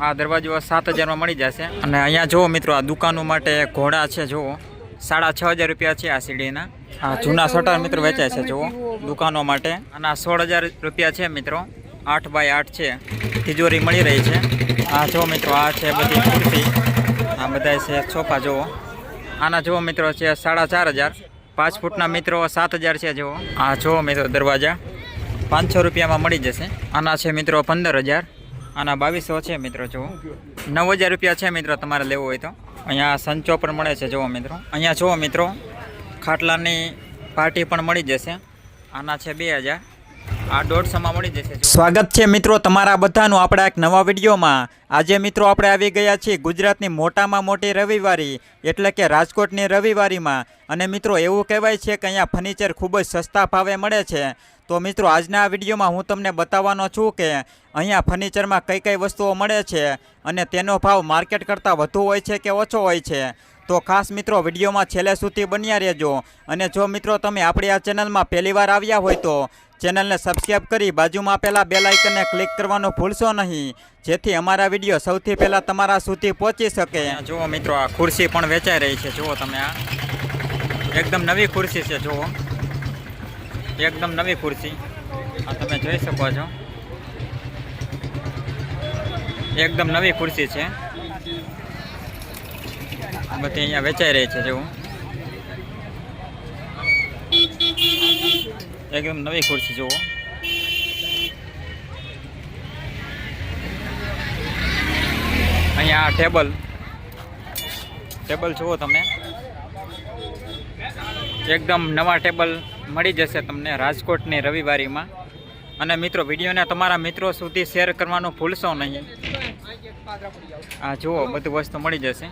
આ દરવાજો સાત હજારમાં મળી જશે. અને અહીંયા જુઓ મિત્રો, આ દુકાનો માટે ઘોડા છે, જુઓ. સાડા છ હજાર રૂપિયા છે આ સીડીના. આ જૂના શટર મિત્રો વેચાય છે, જુઓ, દુકાનો માટે. અને આ સોળ હજાર રૂપિયા છે મિત્રો, આઠ બાય આઠ છે. તિજોરી મળી રહી છે. આ જુઓ મિત્રો, આ છે બધી ખુરશી આ બધા છે સોફા, જુઓ. આના જુઓ મિત્રો, છે સાડા ચાર હજાર. પાંચ ફૂટના મિત્રો સાત હજાર છે, જુઓ. આ જુઓ મિત્રો દરવાજા. પાંચસો રૂપિયામાં મળી જશે. આના છે મિત્રો પંદર હજાર. આના બાવીસો છે મિત્રો, જુઓ. નવ હજાર રૂપિયા છે મિત્રો તમારે લેવો હોય તો. અહીંયા સંચો પણ મળે છે, જુઓ મિત્રો. અહીંયા જુઓ મિત્રો, ખાટલાની પાર્ટી પણ મળી જશે. આના છે બે હજાર. સ્વાગત છે મિત્રો તમારા બધાનું આપણા એક નવા વિડીયોમાં. આજે મિત્રો આપણે આવી ગયા છીએ ગુજરાતની મોટામાં મોટી રવિવારી, એટલે કે રાજકોટની રવિવારીમાં. અને મિત્રો એવું કહેવાય છે કે અહીંયા ફર્નિચર ખૂબ જ સસ્તા ભાવે મળે છે. તો મિત્રો આજના આ વિડીયોમાં હું તમને બતાવવાનો છું કે અહીંયા ફર્નિચરમાં કઈ કઈ વસ્તુઓ મળે છે અને તેનો ભાવ માર્કેટ કરતાં વધુ હોય છે કે ઓછો હોય છે. તો ખાસ મિત્રો વિડીયોમાં છેલ્લે સુધી બન્યા રહેજો. અને જો મિત્રો તમે આપણી આ ચેનલમાં પહેલીવાર આવ્યા હોય તો ચેનલને સબસ્ક્રાઇબ કરી બાજુમાં આપેલા બેલ આઇકનને ક્લિક કરવાનું ભૂલશો નહીં. જેથી અમારા વીડિયો સૌથી પહેલાં તમારા સુધી પહોંચી શકે. જુઓ મિત્રો, આ ખુરશી પણ વેચાઈ રહી છે. જુઓ તમે આ. એકદમ નવી ખુરશી છે, જુઓ. એકદમ નવી ખુરશી. આ તમે જોઈ શકો છો. એકદમ નવી ખુરશી છે. બધી અહીંયા વેચાઈ રહી છે, જુઓ. એકદમ નવી ખુરશી, જુઓ. અહીંયા ટેબલ. ટેબલ જુઓ તમે. એકદમ નવા ટેબલ મળી જશે તમને રાજકોટની રવિવારીમાં. અને મિત્રો, વિડીયોને તમારા મિત્રો સુધી શેર કરવાનું ભૂલશો નહીં. આ જુઓ, બધું વસ્તુ મળી જશે.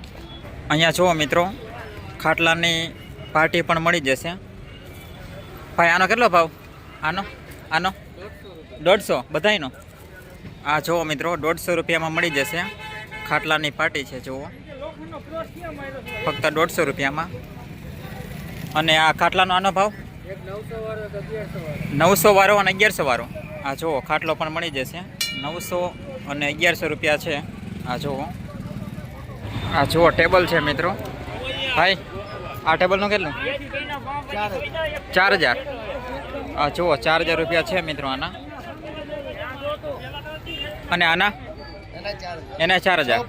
અહીંયા જુઓ મિત્રો, ખાટલાની પાર્ટી પણ મળી જશે. ભાઈ, આનો કેટલો ભાવ? આનો? આનો? દોઢસો, બધાયનો? આ જુઓ મિત્રો, દોઢસો રૂપિયામાં મળી જશે. ખાટલાની પાર્ટી છે, જુઓ. ફક્ત દોઢસો રૂપિયામાં. અને આ ખાટલાનો આનો ભાવ? નવસો વાળો અને અગિયારસો વાળો. આ જુઓ, ખાટલો પણ મળી જશે. નવસો અને અગિયારસો રૂપિયા છે. આ જુઓ. આ જુઓ, ટેબલ છે મિત્રો. ભાઈ આ ટેબલનું કેટલું? ચાર હજાર. હા જુઓ, ચાર હજાર રૂપિયા છે મિત્રો આના. અને આના? એના ચાર હજાર.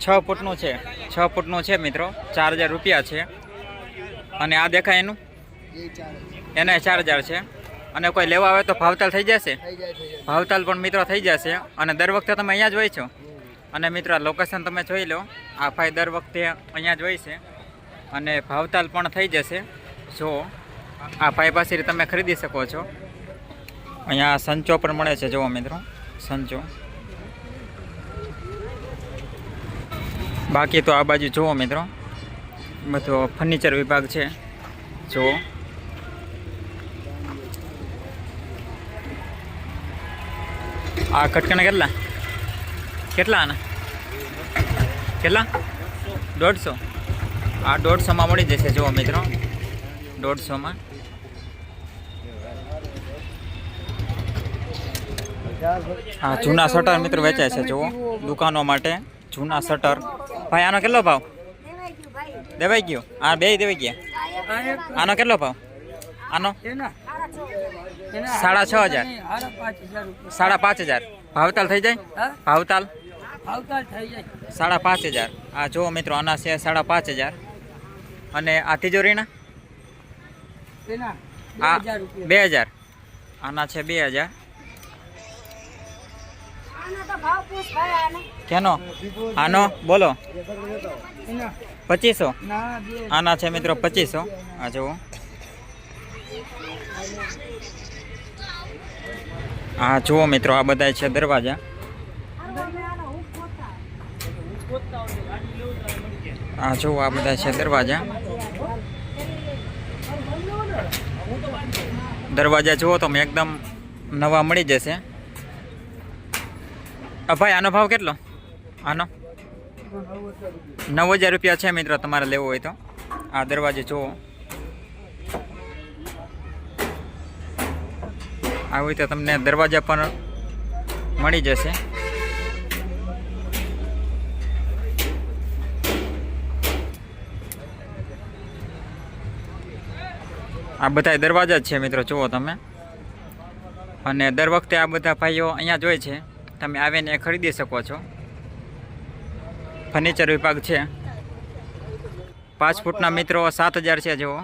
છ ફૂટનું છે. છ ફૂટનું છે મિત્રો. ચાર હજાર રૂપિયા છે. અને આ દેખાય એનું? એના ચાર હજાર છે. અને કોઈ લેવા આવે તો ભાવતાલ થઈ જશે? ભાવતાલ પણ મિત્રો થઈ જશે. અને દર વખતે તમે અહીંયા જ હોય છો? અને મિત્રો લોકેશન તમે જોઈ લો. આ ભાઈ દર વખતે અહીંયા જ હોય છે. અને ભાવતાલ પણ થઈ જશે. જો, આ ભાઈ તમે ખરીદી શકો છો. અહીંયા સંચો પણ મળે છે, જુઓ મિત્રો. સંચો. બાકી તો આ બાજુ જુઓ મિત્રો. બધો ફર્નિચર વિભાગ છે. જુઓ આ કટકાના કેટલા? કેટલા આના? કેટલા? દોઢસો. આ દોઢસોમાં મળી જશે જુઓ મિત્રો. દોઢસોમાં. હા જૂના શટર મિત્રો વેચાય છે જુઓ. દુકાનો માટે જૂના શટર ભાઈ આનો કેટલો ભાવ? દેવાઈ ગયો. આ બે દેવાઈ ગયા. આનો કેટલો ભાવ? આનો? સાડા છ હજાર. સાડા પાંચ હજાર. ભાવતાલ થઈ જાય? ભાવતાલ? સાડા પાંચ હજાર. આ જુઓ મિત્રો આના છે સાડા પાંચ હજાર. અને આ તિજોરીના આ બે હજાર આના છે બે હજાર. કેનો? આનો? બોલો. પચીસો. આના છે મિત્રો પચીસો. આ જુઓ. હા જુઓ મિત્રો આ બધા છે દરવાજા. આ જુઓ આ બધા છે દરવાજા. દરવાજા જુઓ તમે એકદમ નવા મળી જશે. ભાઈ, આનો ભાવ કેટલો? આનો? નવ હજાર રૂપિયા છે મિત્રો તમારે લેવો હોય તો. આ દરવાજે જુઓ. આવી રીતે તમને દરવાજા પણ મળી જશે. આ બધા દરવાજા જ છે મિત્રો, જુઓ તમે. અને દર વખતે આ બધા ભાઈઓ અહીંયા જોઈ છે. તમે આવીને ખરીદી શકો છો. ફર્નિચર વિભાગ છે. પાંચ ફૂટના મિત્રો સાત હજાર છે, જુઓ.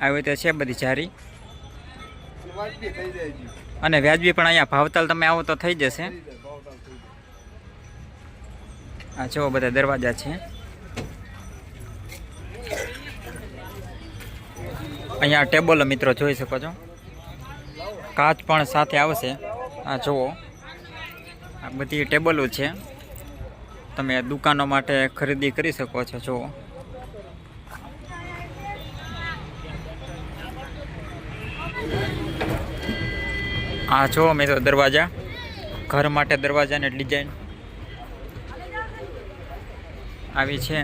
આવી રીતે છે બધી જારી. અને વ્યાજબી પણ અહીંયા ભાવતાલ તમે આવો તો થઈ જશે. આ જુઓ બધા દરવાજા છે. અહીંયા ટેબલો મિત્રો જોઈ શકો છો. કાચ પણ સાથે આવશે. આ જુઓ. આ બધી ટેબલો છે. તમે દુકાનો માટે ખરીદી કરી શકો છો, જુઓ. આ જુઓ મિત્રો દરવાજા. ઘર માટે દરવાજાની ડિઝાઇન. આવી છે.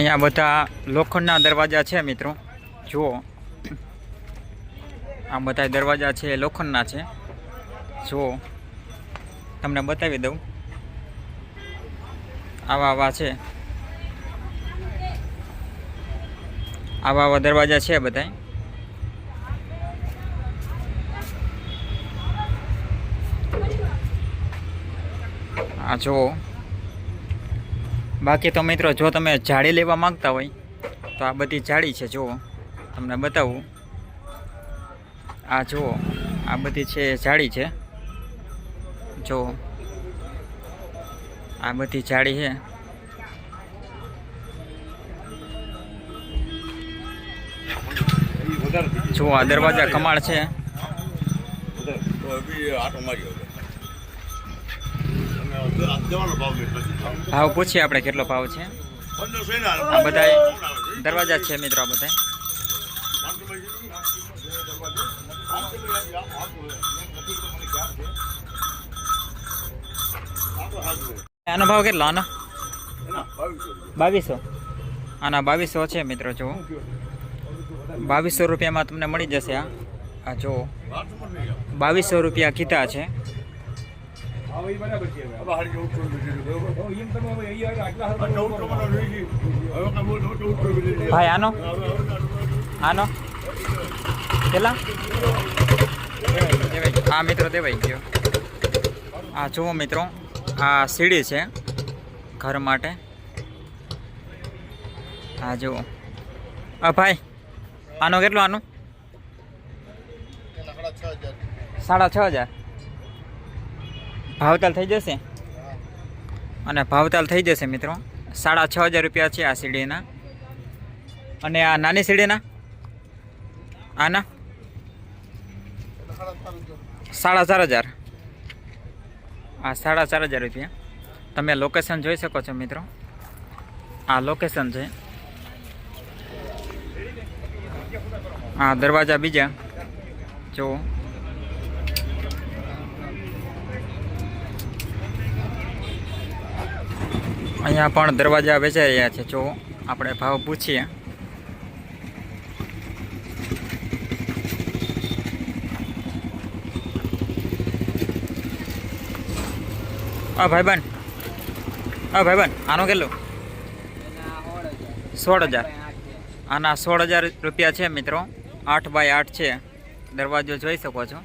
અહીંયા બધા લોખંડના દરવાજા છે મિત્રો. જુઓ. આ બધા દરવાજા છે, લોખંડના છે. જુઓ. તમને બતાવી દઉં. આવા આવા છે. આવા આવા દરવાજા છે બધા આ જુઓ. બાકી તો મિત્રો, જો તમે જાળી લેવા માંગતા હોય, તો આ બધી જાળી છે, જુઓ. તમને બતાવું. આ જુઓ, આ બધી છે જાળી છે. જુઓ આ બધી જાળી છે. જુઓ, આ દરવાજા કમાળ છે. ભાવ પૂછીએ આપણે કેટલો ભાવ છે? આ બધા દરવાજા છે મિત્રો આ બધા આનો ભાવ કેટલો? આનો? બાવીસો. આના બાવીસો છે મિત્રો, જુઓ. બાવીસો રૂપિયામાં તમને મળી જશે આ. આ જુઓ. બાવીસો રૂપિયા કીધા છે. ભાઈ આનો? આનો કેટલા? હા મિત્રો દેવાઈ ગયો. આ જુઓ મિત્રો આ સીડી છે ઘર માટે. હા જુઓ. હા ભાઈ આનો કેટલો આનો? સાડા છ હજાર. ભાવતાલ થઈ જશે? અને ભાવતાલ થઈ જશે મિત્રો. સાડા છ હજાર રૂપિયા છે આ સીડીના. અને આ નાની સીડીના? આના? સાડા ચાર હજાર. આ સાડા ચાર હજાર રૂપિયા. તમે લોકેશન જોઈ શકો છો મિત્રો. આ લોકેશન છે. આ દરવાજા બીજા. જુઓ. અહીંયા પણ દરવાજા વેચાઈ રહ્યા છે. જો આપણે ભાવ પૂછીએ. હા ભાઈબંધ. હા ભાઈબંધ, આનો કેટલું? સોળ હજાર. આના સોળ હજાર રૂપિયા છે મિત્રો. આઠ બાય આઠ છે. દરવાજો જોઈ શકો છો.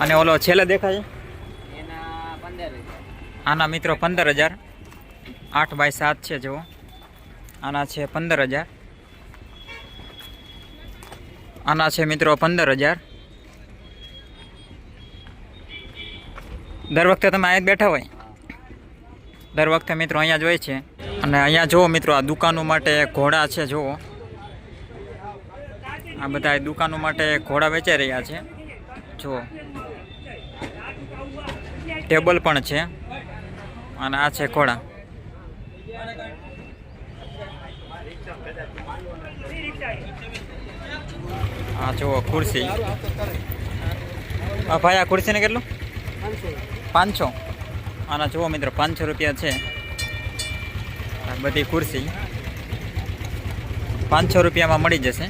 અને ઓલો છેલ્લે દેખાય આના મિત્રો પંદર હજાર. આઠ બાય સાત છે જુઓ. આના છે પંદર હજાર. આના છે મિત્રો પંદર હજાર. દર વખતે તમે અહીંયા જ બેઠા હોય? દર વખતે મિત્રો અહીંયા જ હોય છે. અને અહીંયા જુઓ મિત્રો આ દુકાનો માટે ઘોડા છે જુઓ. આ બધા દુકાનો માટે ઘોડા વેચાઈ રહ્યા છે. જુઓ. ટેબલ પણ છે. અને આ છે ખોડા હા, જુઓ, ખુરશી. હા, ભાઈ, આ ખુરશીને કેટલું? પાંચસો. આના જુઓ, મિત્ર, પાંચસો રૂપિયા છે. બધી ખુરશી. પાંચસો રૂપિયામાં મળી જશે.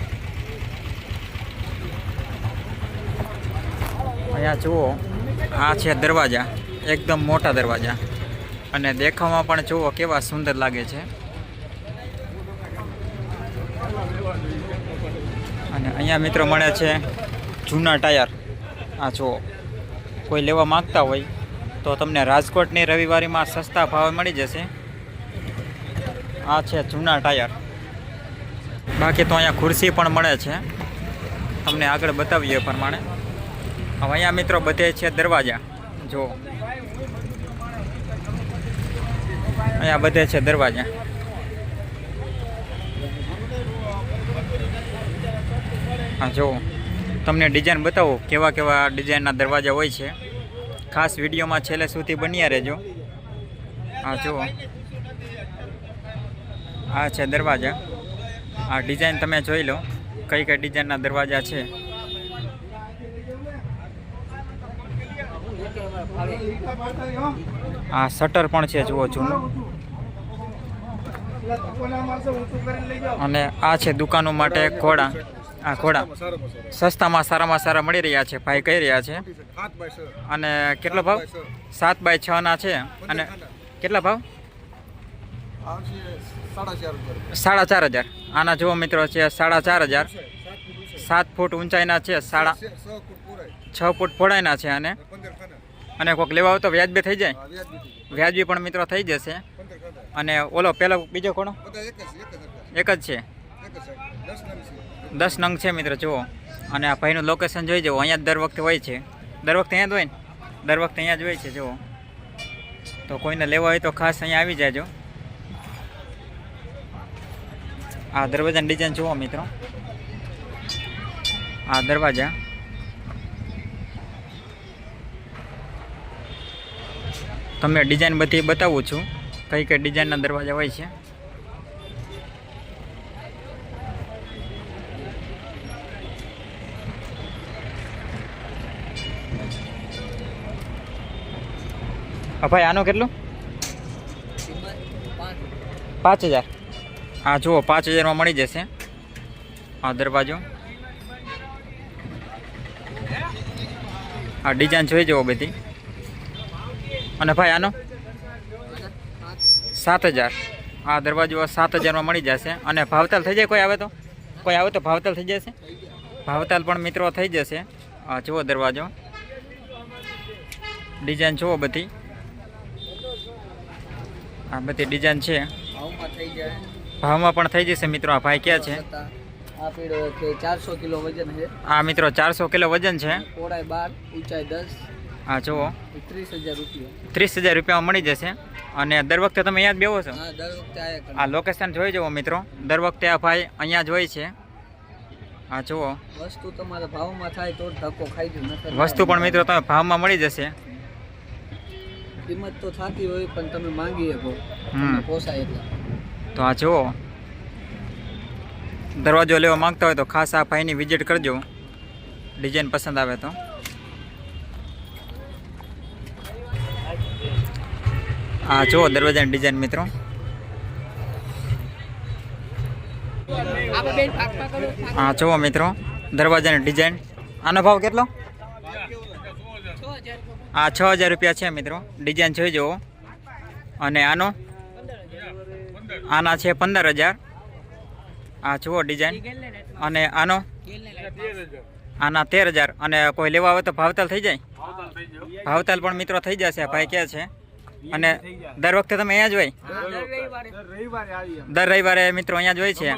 અહીંયા જુઓ, આ છે દરવાજા. એકદમ મોટા દરવાજા. અને દેખાવમાં પણ જુઓ કેવા સુંદર લાગે છે. અને અહીંયા મિત્રો મળે છે જૂના ટાયર. આ જુઓ. કોઈ લેવા માંગતા હોય તો તમને રાજકોટની રવિવારીમાં સસ્તા ભાવે મળી જશે. આ છે જૂના ટાયર. બાકી તો અહીંયા ખુરશી પણ મળે છે. તમને આગળ બતાવીએ પ્રમાણે. હવે અહીંયા મિત્રો બધે છે દરવાજા. જો અહીંયા બધે છે દરવાજા. હા જો તમને ડિઝાઇન બતાવો, કેવા કેવા ડિઝાઇનના દરવાજા હોય છે. ખાસ વિડીયોમાં છેલ્લે સુધી બન્યા રહેજો. હા, જુઓ. આ છે દરવાજા. આ ડિઝાઇન તમે જોઈ લો, કઈ કઈ ડિઝાઇનના દરવાજા છે. આ શટર પણ છે, જુઓ, જૂનું. અને આ છે દુકાનો માટે ઘોડા. આ ઘોડા. સસ્તામાં સારામાં સારા મળી રહ્યા છે, ભાઈ કહી રહ્યા છે. અને કેટલો ભાવ? સાત બાય છ ના છે. અને કેટલા ભાવ? સાડા ચાર હજાર. આના જુઓ મિત્રો, છે સાડા ચાર હજાર. સાત ફૂટ ઊંચાઈના છે, સાડા છ ફૂટ પહોળાઈના છે અને અને કોઈક લેવા હોય તો વ્યાજબી થઈ જાય. વ્યાજબી પણ મિત્રો થઈ જશે. અને ઓલો પેલો બીજો કોનો? એક જ છે દસ નંગ છે. મિત્ર જુઓ. અને આ ભાઈનું લોકેશન જોઈ જુઓ અહીંયા જ દર વખતે હોય છે. દર વખતે અહીંયા જ હોય ને? દર વખતે અહીંયા જ હોય છે જુઓ. તો કોઈને લેવા હોય તો ખાસ અહીંયા આવી જાજો. આ દરવાજાની ડિઝાઇન જુઓ મિત્રો. આ દરવાજા. તમને ડિઝાઇન બધી બતાવું છું. કઈ કઈ ડિઝાઇનના દરવાજા હોય છે? હા ભાઈ આનો કેટલું? પાંચ હજાર. હા જુઓ પાંચ હજારમાં મળી જશે. આ દરવાજો. આ ડિઝાઇન જોઈ જુઓ બધી. અને ભાઈ આનો? સાત હજાર આ દરવાજો સાત હજારમાં મળી જશે. અને ભાવતાલ થઈ જાય કોઈ આવે તો? કોઈ આવે તો ભાવતાલ થઈ જશે? ભાવતાલ પણ મિત્રો થઈ જશે. જુઓ દરવાજો. ડિઝાઇન જુઓ બધી. આ બધી ડિઝાઇન છે. ભાવમાં થઈ જાય. ભાવમાં પણ થઈ જશે મિત્રો. આ ભાઈ ક્યાં છે? આ મિત્રો ચારસો કિલો વજન છે. પહોળાઈ બાર ઊંચાઈ દસ. હા જુઓ. ત્રીસ હજાર રૂપિયા. ત્રીસ હજાર રૂપિયામાં મળી જશે. અને દર વખતે તમે અહીંયા જ બેવો છો? આ લોકેશન જોઈ જવો મિત્રો. દર વખતે આ ભાઈ અહીંયા જ હોય છે. હા જુઓ. વસ્તુ તમારા ભાવમાં થાય તો ધક્કો ખાઈ જ વસ્તુ પણ મિત્રો તમે ભાવમાં મળી જશે. કિંમત તો થતી હોય પણ તમે માંગી શકો. પોસાય એટલે. તો આ જુઓ. દરવાજો લેવા માંગતા હોય તો ખાસ આ ભાઈની વિઝિટ કરજો. ડિઝાઇન પસંદ આવે તો. આ જુઓ, દરવાજાની ડિઝાઇન મિત્રો. હા, જુઓ મિત્રો, દરવાજાની ડિઝાઇન આનો ભાવ કેટલો? આ છ હજાર રૂપિયા છે મિત્રો. ડિઝાઇન જોઈ જુઓ. અને આનો? આના છે પંદર હજાર. આ જુઓ ડિઝાઇન અને આનો? આના તેર હજાર. અને કોઈ લેવા આવે તો ભાવતાલ થઈ જાય? ભાવતાલ પણ મિત્રો થઈ જશે, ભાઈ ક્યાં છે. અને દર વખતે તમે અહીંયા જ હોય? દર રવિવારે. મિત્રો અહીંયા જ હોય છે.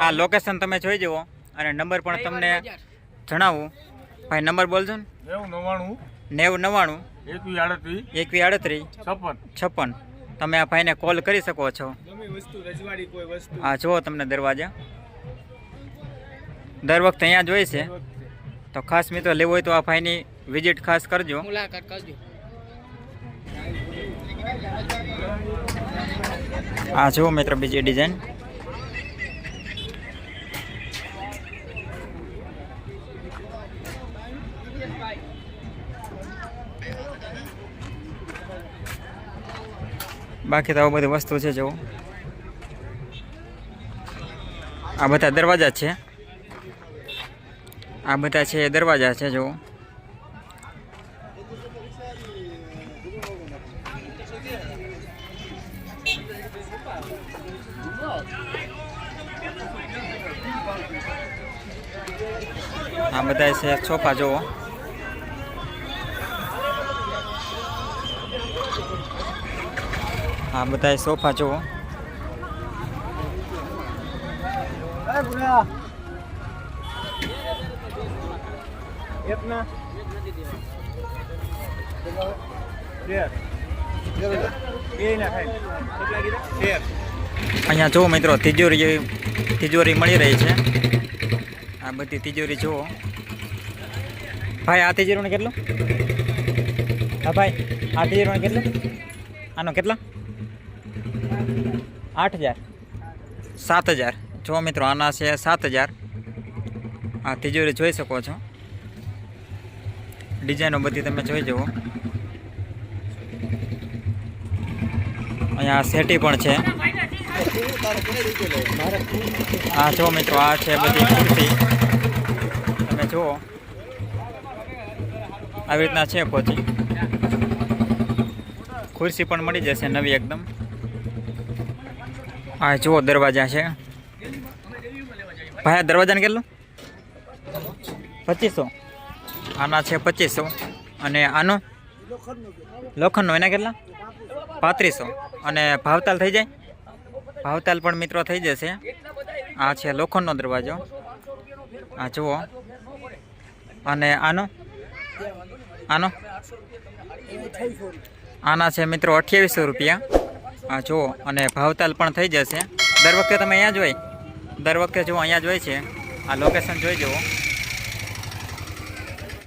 આ લોકેશન તમે જોઈ જુઓ અને નંબર પણ તમને જણાવું. ભાઈ નંબર બોલજો ને. નેવું નવ્વાણું. નેવું નવ્વાણું. એકવી આડત્રીસ. એકવી આડત્રીસ. છપ્પન. છપ્પન. તમે આ ભાઈને કોલ કરી શકો છો. હા જુઓ તમને દરવાજા. દર વખતે અહીંયા જ હોય છે. તો ખાસ મિત્રો લેવો હોય તો આ ભાઈની વિઝિટ ખાસ કરજો. મુલાકાત કરજો. આ જુઓ મિત્ર બીજી ડિઝાઇન બાકી તો બધી વસ્તુ છે, જુઓ. આ બધા દરવાજા છે. આ બધા છે દરવાજા છે, જુઓ. બધા છે સોફા જુઓ આ બધા સોફા જુઓ અહીંયા જુઓ મિત્રો, તિજોરી તિજોરી મળી રહી છે. આ બધી તિજોરી જુઓ. ભાઈ, આ તિજોરીનું કેટલું? હા ભાઈ, આ તિજોરીનું કેટલું? આનો કેટલા? આઠ હજાર. સાત હજાર. જો મિત્રો, આના છે સાત હજાર. આ તિજોરી જોઈ શકો છો. ડિઝાઇનો બધી તમે જોઈ જુઓ. અહીંયા સેટી પણ છે. આ જો મિત્રો, આ છે બધી તમે જુઓ. આવી રીતના છે ખોચી ખુરશી પણ મળી જશે નવી એકદમ. આ જુઓ દરવાજા છે. ભાઈ દરવાજાને કેટલું? પચીસો. આના છે પચીસો. અને આનો? લોખંડનો. એના કેટલા? પાંત્રીસો. અને ભાવતાલ થઈ જાય? ભાવતાલ પણ મિત્રો થઈ જશે. આ છે લોખંડનો દરવાજો. આ જુઓ. અને આનો? આનો? આના છે મિત્રો અઠ્યાવીસો રૂપિયા. આ જુઓ, અને ભાવતાલ પણ થઈ જશે. દર વખતે તમે અહીંયા જ હોય. દર વખતે જુઓ, અહીંયા જ હોય છે. આ લોકેશન જોઈ જુઓ.